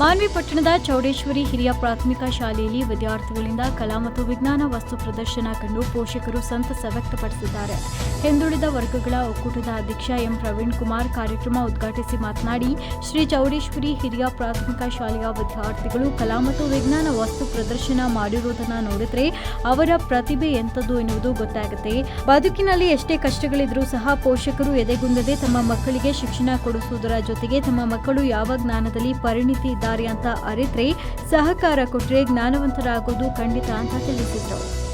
ಮಾನ್ವಿ ಪಟ್ಟಣದ ಚೌಡೇಶ್ವರಿ ಹಿರಿಯ ಪ್ರಾಥಮಿಕ ಶಾಲೆಯಲ್ಲಿ ವಿದ್ಯಾರ್ಥಿಗಳಿಂದ ಕಲಾ ಮತ್ತು ವಿಜ್ಞಾನ ವಸ್ತು ಪ್ರದರ್ಶನ ಕಂಡು ಪೋಷಕರು ಸಂತಸ ವ್ಯಕ್ತಪಡಿಸಿದ್ದಾರೆ. ಹಿಂದುಳಿದ ವರ್ಗಗಳ ಒಕ್ಕೂಟದ ಅಧ್ಯಕ್ಷ ಎಂ. ಪ್ರವೀಣ್ ಕುಮಾರ್ ಕಾರ್ಯಕ್ರಮ ಉದ್ಘಾಟಿಸಿ ಮಾತನಾಡಿ, ಶ್ರೀ ಚೌಡೇಶ್ವರಿ ಹಿರಿಯ ಪ್ರಾಥಮಿಕ ಶಾಲೆಯ ವಿದ್ಯಾರ್ಥಿಗಳು ಕಲಾ ಮತ್ತು ವಿಜ್ಞಾನ ವಸ್ತು ಪ್ರದರ್ಶನ ಮಾಡಿರುವುದನ್ನು ನೋಡಿದ್ರೆ ಅವರ ಪ್ರತಿಭೆ ಎಂಥದ್ದು ಎನ್ನುವುದು ಗೊತ್ತಾಗುತ್ತೆ. ಬದುಕಿನಲ್ಲಿ ಎಷ್ಟೇ ಕಷ್ಟಗಳಿದ್ರೂ ಸಹ ಪೋಷಕರು ಎದೆಗುಂದದೆ ತಮ್ಮ ಮಕ್ಕಳಿಗೆ ಶಿಕ್ಷಣ ಕೊಡಿಸುವುದರ ಜೊತೆಗೆ ತಮ್ಮ ಮಕ್ಕಳು ಯಾವ ಜ್ಞಾನದಲ್ಲಿ ಪರಿಣಿತಿ ಇದ್ದಾರೆ ಅಂತ ಅರಿತ್ರೆ ಸಹಕಾರ ಕೊಟ್ಟರೆ ಜ್ಞಾನವಂತರಾಗೋದು ಖಂಡಿತ ಅಂತ ತಿಳಿಸಿದ್ರು.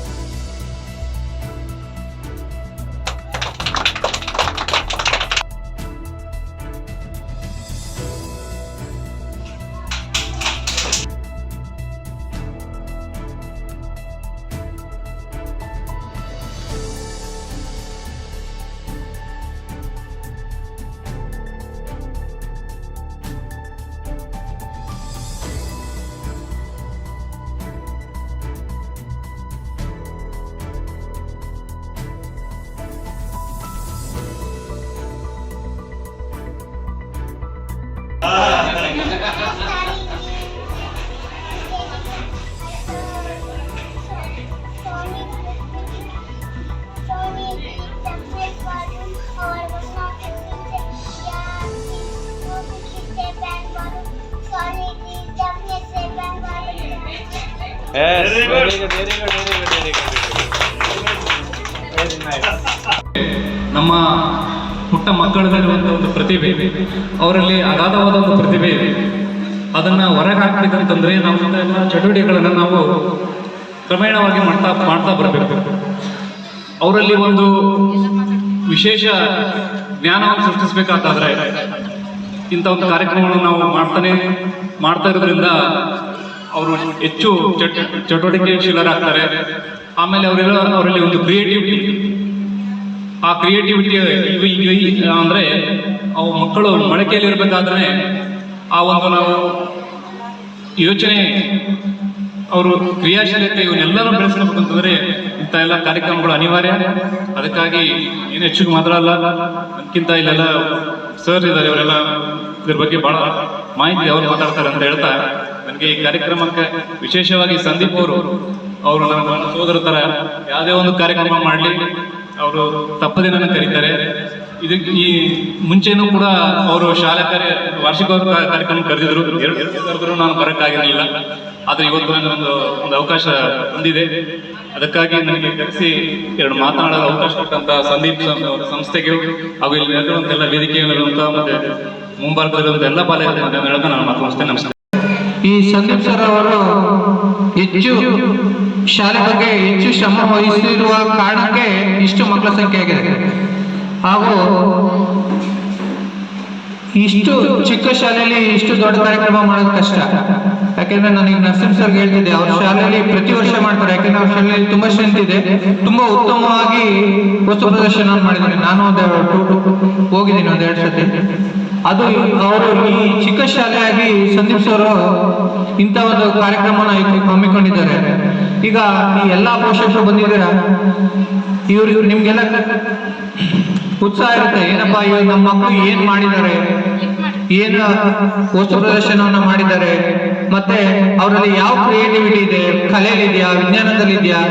ನಮ್ಮ ಪುಟ್ಟ ಮಕ್ಕಳಲ್ಲಿ ಒಂದು ಪ್ರತಿಭೆ. ಅವರಲ್ಲಿ ಅಗಾಧವಾದ ಒಂದು ಪ್ರತಿಭೆ ಇದೆ. ಅದನ್ನು ಹೊರಗೆ ಹಾಕ್ಬೇಕಂತಂದ್ರೆ ನಾವು ಎಲ್ಲ ಚಟುವಟಿಕೆಗಳನ್ನು ನಾವು ಕ್ರಮೇಣವಾಗಿ ಮಾಡ್ತಾ ಮಾಡ್ತಾ ಬರಬೇಕು. ಅವರಲ್ಲಿ ಒಂದು ವಿಶೇಷ ಜ್ಞಾನವನ್ನು ಸೃಷ್ಟಿಸಬೇಕಾದ್ರೆ ಇಂಥ ಒಂದು ಕಾರ್ಯಕ್ರಮಗಳನ್ನು ನಾವು ಮಾಡ್ತಾನೆ ಮಾಡ್ತಾ ಇರೋದ್ರಿಂದ ಅವರು ಹೆಚ್ಚು ಚಟ್, ಚಟುವಟಿಕೆಶೀಲರಾಗ್ತಾರೆ. ಆಮೇಲೆ ಅವರೆಲ್ಲ ಅವರಲ್ಲಿ ಒಂದು ಕ್ರಿಯೇಟಿವಿಟಿ ಆ ಕ್ರಿಯೇಟಿವಿಟಿ ಅಂದ್ರೆ ಅವು ಮಕ್ಕಳು ಮೊಳಕೆಯಲ್ಲಿ ಇರಬೇಕಾದ್ರೆ ಆ ಒಂದು ನಾವು ಯೋಚನೆ, ಅವರು ಕ್ರಿಯಾಶೀಲತೆ ಇವನ್ನೆಲ್ಲನೂ ಅಂತಂದ್ರೆ ಇಂಥ ಎಲ್ಲ ಕಾರ್ಯಕ್ರಮಗಳು ಅನಿವಾರ್ಯ. ಅದಕ್ಕಾಗಿ ಏನು ಹೆಚ್ಚು ಮಾತ್ರ ಅಲ್ಲ, ಅದಕ್ಕಿಂತ ಇಲ್ಲೆಲ್ಲ ಸರ್ ಇದ್ದಾರೆ ಇವರೆಲ್ಲ ಇದ್ರ ಬಗ್ಗೆ ಬಹಳ ಮಾಹಿತಿ ಅವ್ರು ಮಾತಾಡ್ತಾರೆ ಅಂತ ಹೇಳ್ತಾ ನನಗೆ ಈ ಕಾರ್ಯಕ್ರಮಕ್ಕೆ ವಿಶೇಷವಾಗಿ ಸಂದೀಪ್ ಅವರು ಅವರು ನನ್ನ ಸೋದರ ತರ ಯಾವುದೇ ಒಂದು ಕಾರ್ಯಕ್ರಮ ಮಾಡಲಿ. ಅವರು ತಪ್ಪದೆ ನನ್ನ ಕರೀತಾರೆ. ಇದಕ್ಕೆ ಈ ಮುಂಚೆನೂ ಕೂಡ ಅವರು ಶಾಲಾ ಕಾರ್ಯ ವಾರ್ಷಿಕೋತ್ಸವ ಕಾರ್ಯಕ್ರಮ ಕರೆದಿದ್ರು. ಕರೆದ್ರು ನಾನು ಬರೋಕ್ಕಾಗಿರಲಿಲ್ಲ. ಆದರೆ ಇವತ್ತು ನನಗೊಂದು ಒಂದು ಅವಕಾಶ ಬಂದಿದೆ. ಅದಕ್ಕಾಗಿ ನನಗೆ ಕರೆಸಿ ಎರಡು ಮಾತನಾಡಲು ಅವಕಾಶ ಕೊಟ್ಟಂತ ಸಂದೀಪ್ ಸಂಸ್ಥೆಗೆ ಹಾಗೂ ಇಲ್ಲಿ ನೆರೆದಿರುವಂತೆಲ್ಲ ವೇದಿಕೆಯಲ್ಲಿರುವಂತಹ ಮತ್ತೆ ಮುಂಭಾಗದಲ್ಲಿರುವಂಥ ಎಲ್ಲ ಹೇಳೋದು ನಾನು ಮಾತನಾಡ್ತೇನೆ ನಮಸ್ಕಾರ ಈ ಸಂದೀಪ್ ಸರ್ ಅವರು ಹೆಚ್ಚು ಶಾಲೆ ಬಗ್ಗೆ ಹೆಚ್ಚು ಶ್ರಮ ವಹಿಸಿರುವ ಕಾರಣಕ್ಕೆ ಇಷ್ಟು ಮಕ್ಕಳ ಸಂಖ್ಯೆ ಆಗಿದೆ. ಹಾಗೂ ಇಷ್ಟು ಚಿಕ್ಕ ಶಾಲೆಯಲ್ಲಿ ಇಷ್ಟು ದೊಡ್ಡ ಕಾರ್ಯಕ್ರಮ ಮಾಡೋದು ಕಷ್ಟ. ಯಾಕೆಂದ್ರೆ ನನಗೆ ನರಸಿಂಹ ಸರ್ ಹೇಳ್ತಿದ್ದೆ, ಅವ್ರ ಶಾಲೆಯಲ್ಲಿ ಪ್ರತಿ ವರ್ಷ ಮಾಡ್ತಾರೆ. ಯಾಕೆಂದ್ರೆ ಅವ್ರ ಶಾಲೆಯಲ್ಲಿ ತುಂಬಾ ಸ್ಟ್ರೆಂತ್ ಇದೆ. ತುಂಬಾ ಉತ್ತಮವಾಗಿ ವಸ್ತು ಪ್ರದರ್ಶನ ಮಾಡಿದ್ದಾರೆ. ನಾನು ಒಂದು ಅದು ಅವರು ಈ ಚಿಕ್ಕ ಶಾಲೆಯಾಗಿ ಸಂದೀಪ್ ಸರ್ ಇಂಥ ಒಂದು ಕಾರ್ಯಕ್ರಮನ ಹಮ್ಮಿಕೊಂಡಿದ್ದಾರೆ. ಈಗ ಈ ಎಲ್ಲಾ ಪೋಷಕರು ಬಂದಿದ್ದೀರಾ? ಇವ್ರು ಇವ್ರು ನಿಮ್ಗೆಲ್ಲ ಉತ್ಸಾಹ ಇರುತ್ತೆ. ಏನಪ್ಪಾ ಇವಾಗ ನಮ್ಮ ಮಕ್ಕಳು ಏನ್ ಮಾಡಿದ್ದಾರೆ? ಏನು ವಸ್ತು ಪ್ರದರ್ಶನವನ್ನ ಮಾಡಿದ್ದಾರೆ? ಮತ್ತೆ ಅವರಲ್ಲಿ ಯಾವ ಕ್ರಿಯೇಟಿವಿಟಿ ಇದೆ? ಕಲೆಯಲ್ಲಿ ಇದೆಯಾ? ವಿಜ್ಞಾನದಲ್ಲಿ ಇದೆಯಾ?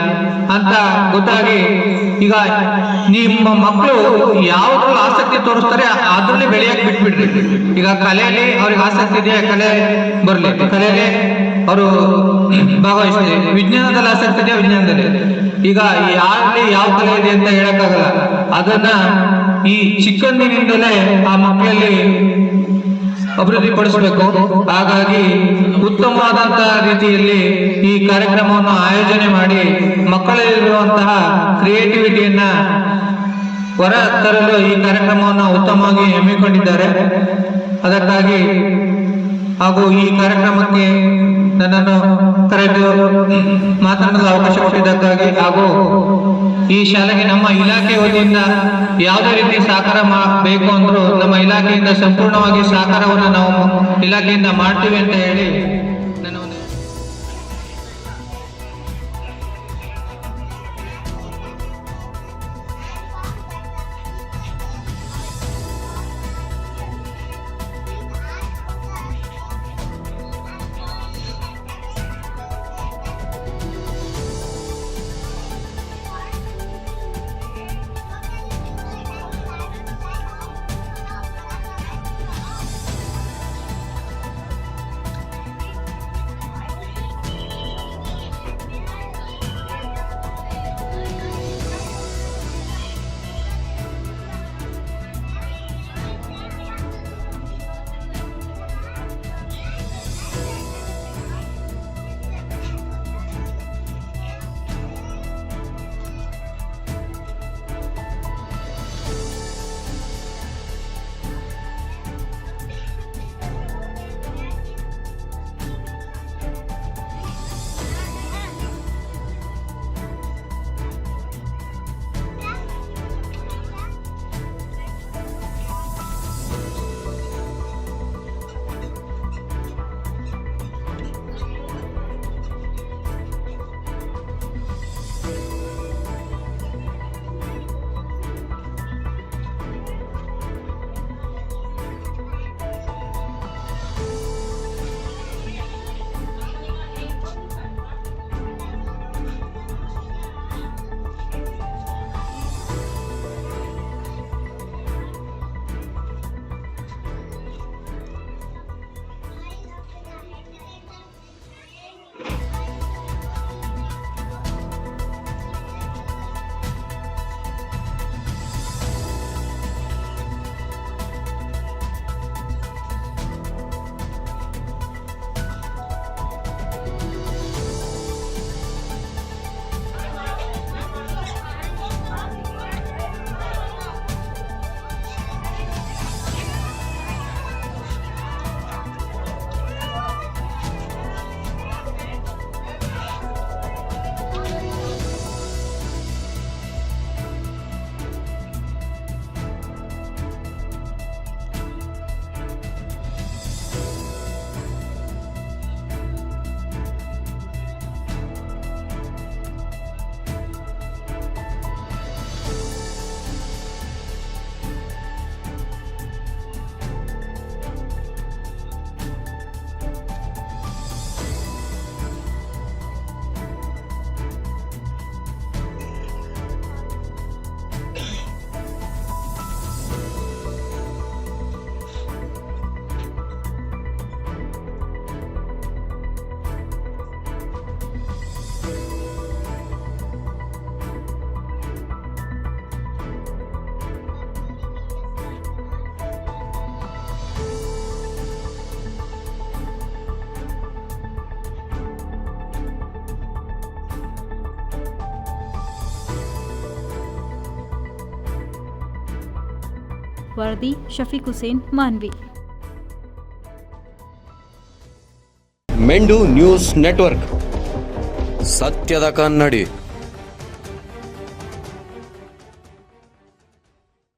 ಅಂತ ಗೊತ್ತಾಗಿ ಈಗ ನಿಮ್ಮ ಮಕ್ಕಳು ಯಾವ್ದ್ರಲ್ಲಿ ಆಸಕ್ತಿ ತೋರಿಸ್ತಾರೆ ಅದ್ರಲ್ಲಿ ಬೆಳೆಯಕ್ಕೆ ಬಿಟ್ಬಿಡ್ರಿ. ಈಗ ಕಲೆಯಲ್ಲಿ ಅವ್ರಿಗೆ ಆಸಕ್ತಿ ಇದೆಯಾ? ಕಲೆ ಬರಲಿ. ಕಲೆಯಲ್ಲಿ ಅವರು ಭಾಗವಹಿಸ್ತಾರೆ. ವಿಜ್ಞಾನದಲ್ಲಿ ಆಸಕ್ತಿ ಇದೆಯಾ? ವಿಜ್ಞಾನದಲ್ಲಿ. ಈಗ ಯಾರಲ್ಲಿ ಯಾವ ಕಲೆ ಇದೆ ಅಂತ ಹೇಳಕ್ಕಾಗಲ್ಲ. ಅದನ್ನ ಈ ಚಿಕ್ಕಂದಿನಿಂದಲೇ ಆ ಮಕ್ಕಳಲ್ಲಿ ಅಭಿವೃದ್ಧಿ ಪಡಿಸಬೇಕು. ಹಾಗಾಗಿ ಉತ್ತಮವಾದಂತಹ ರೀತಿಯಲ್ಲಿ ಈ ಕಾರ್ಯಕ್ರಮವನ್ನು ಆಯೋಜನೆ ಮಾಡಿ ಮಕ್ಕಳಲ್ಲಿರುವಂತಹ ಕ್ರಿಯೇಟಿವಿಟಿಯನ್ನ ಹೊರ ತರಲು ಈ ಕಾರ್ಯಕ್ರಮವನ್ನು ಉತ್ತಮವಾಗಿ ಹಮ್ಮಿಕೊಂಡಿದ್ದಾರೆ. ಅದಕ್ಕಾಗಿ ಹಾಗೂ ಈ ಕಾರ್ಯಕ್ರಮಕ್ಕೆ ನನ್ನನ್ನು ಕರೆದು ಮಾತನಾಡಲು ಅವಕಾಶ ಕೊಟ್ಟಿದ್ದಕ್ಕಾಗಿ ಹಾಗೂ ಈ ಶಾಲೆಗೆ ನಮ್ಮ ಇಲಾಖೆ ವತಿಯಿಂದ ಯಾವುದೇ ರೀತಿ ಸಹಕಾರ ಬೇಕು ಅಂದ್ರೂ ನಮ್ಮ ಇಲಾಖೆಯಿಂದ ಸಂಪೂರ್ಣವಾಗಿ ಸಹಕಾರವನ್ನು ನಾವು ಇಲಾಖೆಯಿಂದ ಮಾಡ್ತೀವಿ ಅಂತ ಹೇಳಿ ವರದಿ ಶಫೀಕ್ ಹುಸೇನ್ ಮಾನ್ವಿ. ಮೆಂಡು ನ್ಯೂಸ್ ನೆಟ್ವರ್ಕ್. ಸತ್ಯದ ಕನ್ನಡಿ.